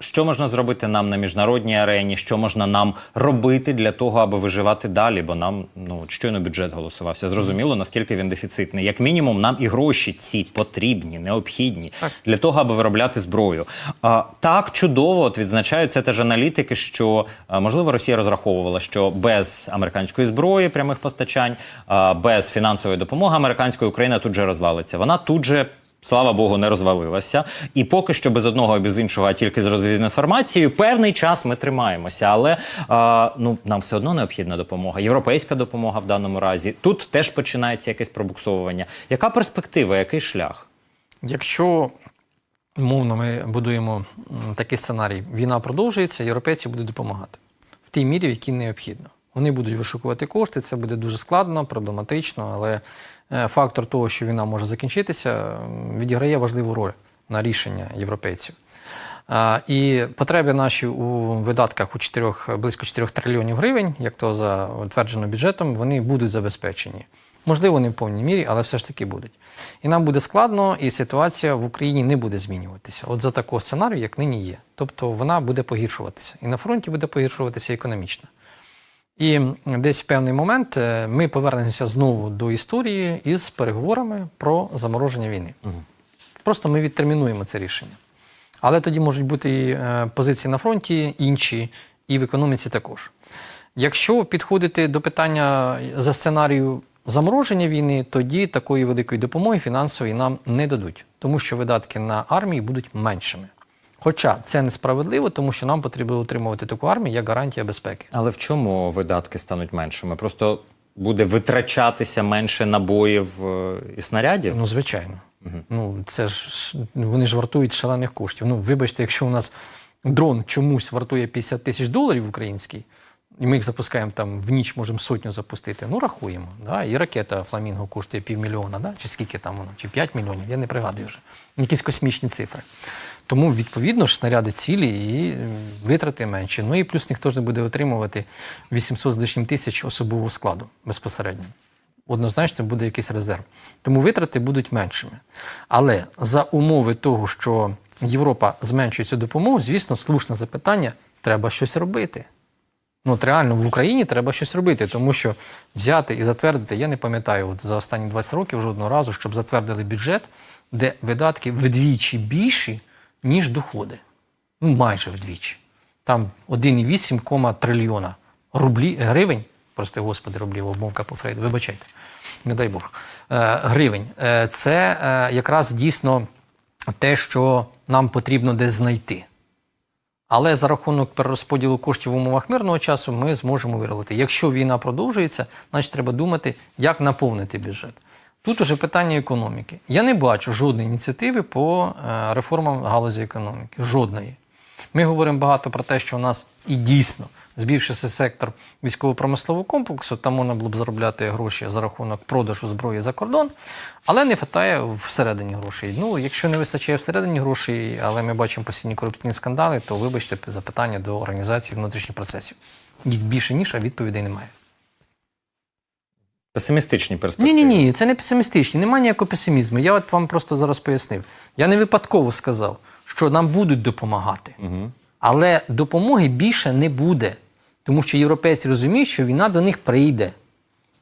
Що можна зробити нам на міжнародній арені? Що можна нам робити для того, аби виживати далі? Бо нам ну щойно бюджет голосувався. Зрозуміло, наскільки він дефіцитний. Як мінімум, нам і гроші ці потрібні, необхідні для того, аби виробляти зброю. А, так чудово от відзначають це теж аналітики, що можливо Росія розраховувала, що без американської зброї, прямих постачань, без фінансової допомоги американської Україна тут же розвалиться. Вона тут же. Слава Богу, не розвалилася. І поки що без одного і без іншого, а тільки з розвідною інформацією, певний час ми тримаємося. Але а, ну, нам все одно необхідна допомога. Європейська допомога в даному разі. Тут теж починається якесь пробуксовування. Яка перспектива, який шлях? Якщо умовно ми будуємо такий сценарій, війна продовжується, європейці будуть допомагати в тій мірі, в якій необхідно. Вони будуть вишукувати кошти, це буде дуже складно, проблематично, але е, фактор того, що війна може закінчитися, відіграє важливу роль на рішення європейців. І потреби наші у видатках у 4, близько 4 трильйонів гривень, як то за утверджено бюджетом, вони будуть забезпечені. Можливо, не в повній мірі, але все ж таки будуть. І нам буде складно, і ситуація в Україні не буде змінюватися. От за такого сценарію, як нині є. Тобто вона буде погіршуватися. І на фронті буде погіршуватися економічно. І десь в певний момент е, ми повернемося знову до історії із переговорами про замороження війни. Просто ми відтермінуємо це рішення. Але тоді можуть бути і е, позиції на фронті інші, і в економіці також. Якщо підходити до питання за сценарію замороження війни, тоді такої великої допомоги фінансової нам не дадуть, тому що видатки на армію будуть меншими. Хоча це несправедливо, тому що нам потрібно утримувати таку армію як гарантія безпеки. Але в чому видатки стануть меншими? Просто буде витрачатися менше набоїв е, і снарядів? Ну, звичайно. Ну, це ж вони ж вартують шалених коштів. Ну, вибачте, якщо у нас дрон чомусь вартує 50 тисяч доларів український, і ми їх запускаємо там в ніч, можемо сотню запустити. Ну, рахуємо. Да? І ракета Фламінго коштує півмільйона, да? чи скільки там воно, чи 5 мільйонів, я не пригадую вже. Якісь космічні цифри. Тому, відповідно ж, снаряди цілі і витрати менші. Ну і плюс ніхто ж не буде отримувати 800 з лишнім тисяч особового складу безпосередньо однозначно буде якийсь резерв. Тому витрати будуть меншими. Але за умови того, що Європа зменшує цю допомогу, звісно, слушне запитання: треба щось робити. Ну, от реально в Україні треба щось робити, тому що взяти і затвердити, я не пам'ятаю от за останні 20 років жодного разу, щоб затвердили бюджет, де видатки вдвічі більші, ніж доходи. Ну, майже вдвічі. Там 1,8 трильйона рублі, гривень, прости господи, рублів, обмовка по Фрейду, вибачайте, не дай Бог, е, гривень. Е, це е, якраз дійсно те, що нам потрібно десь знайти. Але за рахунок перерозподілу коштів в умовах мирного часу ми зможемо виробити. Якщо війна продовжується, значить треба думати, як наповнити бюджет. Тут уже питання економіки. Я не бачу жодної ініціативи по е, реформам галузі економіки. Жодної. Ми говоримо багато про те, що у нас і дійсно збільшився сектор військово-промислового комплексу, там можна було б заробляти гроші за рахунок продажу зброї за кордон, але не вистачає всередині грошей. Ну, якщо не вистачає всередині грошей, але ми бачимо постійні корупційні скандали, то вибачте запитання до організації внутрішніх процесів. Їх більше ніж, а відповідей немає. Песимістичні Ні, ні, ні, це не песимістичні, немає ніякого песимізму. Я от вам просто зараз пояснив. Я не випадково сказав, що нам будуть допомагати. Угу. Але допомоги більше не буде, тому що європейці розуміють, що війна до них прийде.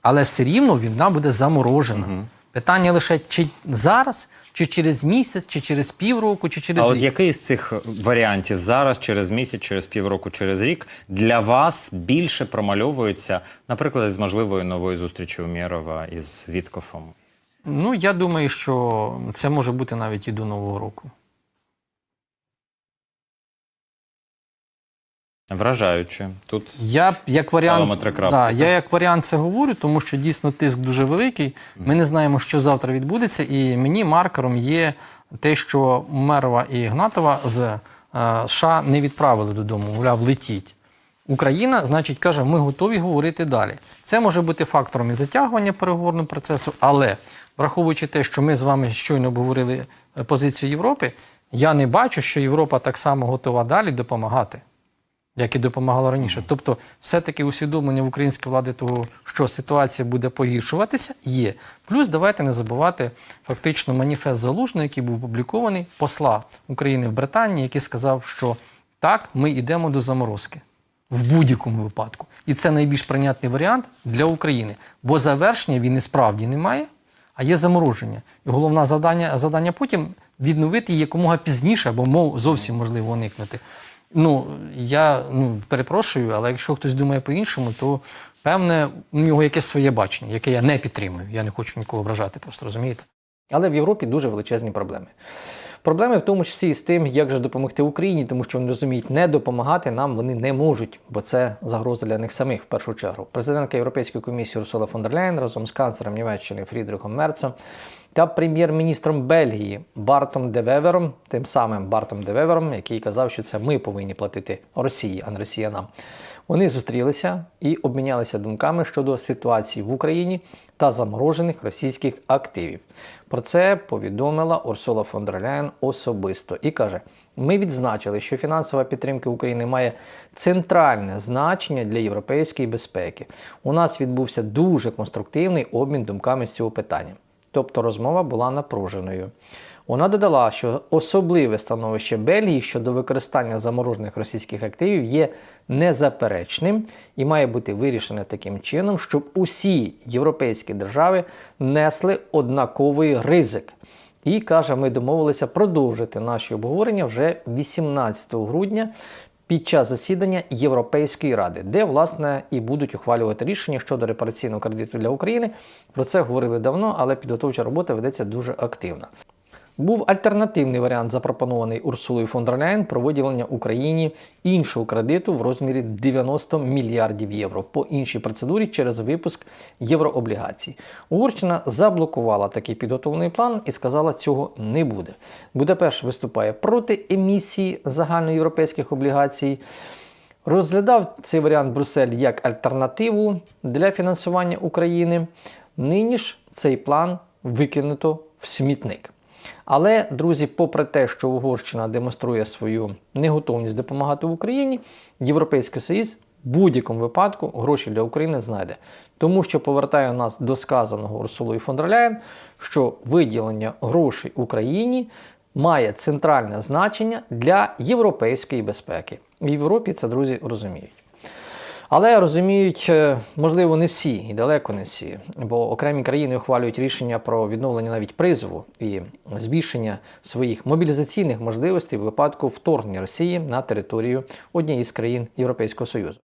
Але все рівно війна буде заморожена. Питання лише чи зараз, чи через місяць, чи через півроку, чи через А от який з цих варіантів зараз, через місяць, через півроку, через рік для вас більше промальовується, наприклад, з можливою новою зустрічю Умєрова із Віткофом? Ну, я думаю, що це може бути навіть і до Нового року. Вражаюче. Тут Я як варіант, да, я як варіант це говорю, тому що дійсно тиск дуже великий. Ми не знаємо, що завтра відбудеться, і мені маркером є те, що Мерова і Гнатова з е, США не відправили додому, мовляв, летіть. Україна, значить, каже, ми готові говорити далі. Це може бути фактором і затягування переговорного процесу, але враховуючи те, що ми з вами щойно обговорили е, позицію Європи, я не бачу, що Європа так само готова далі допомагати як і допомагало раніше. Тобто, все-таки усвідомлення в українській влади того, що ситуація буде погіршуватися, є. Плюс давайте не забувати фактично маніфест Залужного, який був опублікований, посла України в Британії, який сказав, що Так, ми йдемо до заморозки в будь-якому випадку. І це найбільш прийнятний варіант для України. Бо завершення війни справді немає, а є замороження. І головне завдання, завдання потім відновити її якомога пізніше, або мов зовсім можливо уникнути. Ну, я ну, перепрошую, але якщо хтось думає по-іншому, то певне у нього якесь своє бачення, яке я не підтримую. Я не хочу нікого ображати, просто розумієте. Але в Європі дуже величезні проблеми. Проблеми в тому числі з тим, як же допомогти Україні, тому що вони розуміють, не допомагати нам вони не можуть, бо це загроза для них самих в першу чергу. Президентка Європейської комісії Урсула фон дер Ляєн разом з канцлером Німеччини Фрідрихом Мерцем та прем'єр-міністром Бельгії Бартом Девевером, тим самим Бартом Девевером, який казав, що це ми повинні платити Росії, а не Росія нам. Вони зустрілися і обмінялися думками щодо ситуації в Україні та заморожених російських активів. Про це повідомила Урсула фон дер Ляєн особисто і каже: ми відзначили, що фінансова підтримка України має центральне значення для європейської безпеки. У нас відбувся дуже конструктивний обмін думками з цього питання. Тобто розмова була напруженою. Вона додала, що особливе становище Бельгії щодо використання заморожених російських активів є незаперечним і має бути вирішене таким чином, щоб усі європейські держави несли однаковий ризик. І каже, ми домовилися продовжити наші обговорення вже 18 грудня під час засідання Європейської ради, де власне і будуть ухвалювати рішення щодо репараційного кредиту для України. Про це говорили давно, але підготовча робота ведеться дуже активно. Був альтернативний варіант, запропонований Урсулою фон дер Ляєн про виділення Україні іншого кредиту в розмірі 90 мільярдів євро по іншій процедурі через випуск єврооблігацій. Угорщина заблокувала такий підготовлений план і сказала, цього не буде. Будапешт виступає проти емісії загальноєвропейських облігацій. Розглядав цей варіант Брюссель як альтернативу для фінансування України. Нині ж цей план викинуто в смітник. Але, друзі, попри те, що Угорщина демонструє свою неготовність допомагати Україні, Європейський Союз в будь-якому випадку гроші для України знайде. Тому що повертає нас до сказаного Урсулою фон дер що виділення грошей Україні має центральне значення для європейської безпеки. В Європі це, друзі, розуміють. Але розуміють, е, можливо, не всі і далеко не всі, бо окремі країни ухвалюють рішення про відновлення навіть призову і збільшення своїх мобілізаційних можливостей в випадку вторгнення Росії на територію однієї з країн Європейського Союзу.